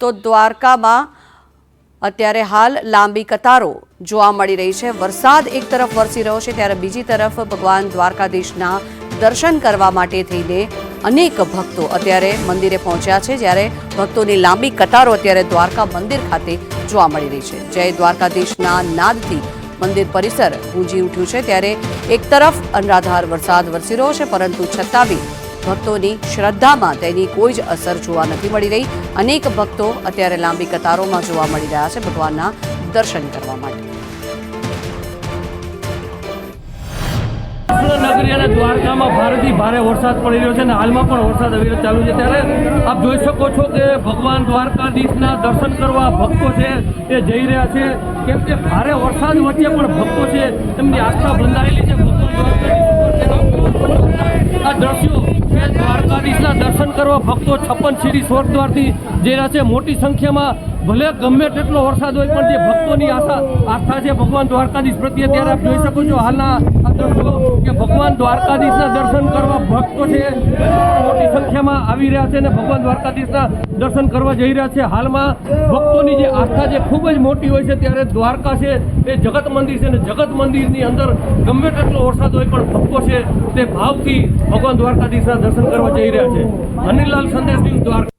તો દ્વારકામાં અત્યારે હાલ લાંબી કતારો જોવા મળી રહી છે. વરસાદ એક તરફ વરસી રહ્યો છે ત્યારે બીજી તરફ ભગવાન દ્વારકાધીશના દર્શન કરવા માટે થઈને અનેક ભક્તો અત્યારે મંદિરે પહોંચ્યા છે. જ્યારે ભક્તોની લાંબી કતારો અત્યારે દ્વારકા મંદિર ખાતે જોવા મળી રહી છે. જય દ્વારકાધીશના નાદથી મંદિર પરિસર ગુંજી ઉઠ્યું છે. ત્યારે એક તરફ અનરાધાર વરસાદ વરસી રહ્યો છે, પરંતુ છતાં બી ભક્તોની શ્રદ્ધામાં તેની કોઈ જ અસર જોવા નથી મળી રહી. અનેક ભક્તો અત્યારે લાંબી કતારોમાં જોવા મળી રહ્યા છે ભગવાનના દર્શન કરવા માટે. નગરી અને દ્વારકામાં ભારેથી ભારે વરસાદ પડી રહ્યો છે અને હાલમાં પણ વરસાદ અવિરત ચાલુ છે. ત્યારે આપ જોઈ શકો છો કે ભગવાન દ્વારકાધીશના દર્શન કરવા ભક્તો છે, એ જઈ રહ્યા છે. કેમ કે ભારે વરસાદ વચ્ચે પણ ભક્તો છે. તેમની આસ્થા બંધાયેલી છે ભગવાન દ્વારકાધીશ આ દ્રશ્યો કે દ્વારકાધીશના દર્શન કરવા ભક્તો છપ્પન સીડી સ્વર્ગદ્વારથી દ્વારથી જઈ રહ્યા છે, મોટી સંખ્યામાં ભલે ગમે તેટલો વરસાદ હોય, પણ જે ભક્તોની આશા, આસ્થા છે, ભગવાન દ્વારકાધીશ પ્રત્યે, ત્યારે આપ જોઈ શકો છો હાલના ભગવાન દ્વારકાધીશના દર્શન કરવા ભક્તો છે. મોટી સંખ્યામાં આવી રહ્યા છે અને ભગવાન દ્વારકાધીશના દર્શન કરવા જઈ રહ્યા છે. હાલમાં ભક્તોની જે આસ્થા જે ખૂબ જ મોટી હોય છે. ત્યારે દ્વારકા છે, એ જગત મંદિર છે અને જગત મંદિરની અંદર ગમે તેટલો વરસાદ હોય પણ ભક્તો છે તે ભાવથી ભગવાન દ્વારકાધીશના દર્શન કરવા જઈ રહ્યા છે. અનિલલાલ સંદેશ દ્વારકા.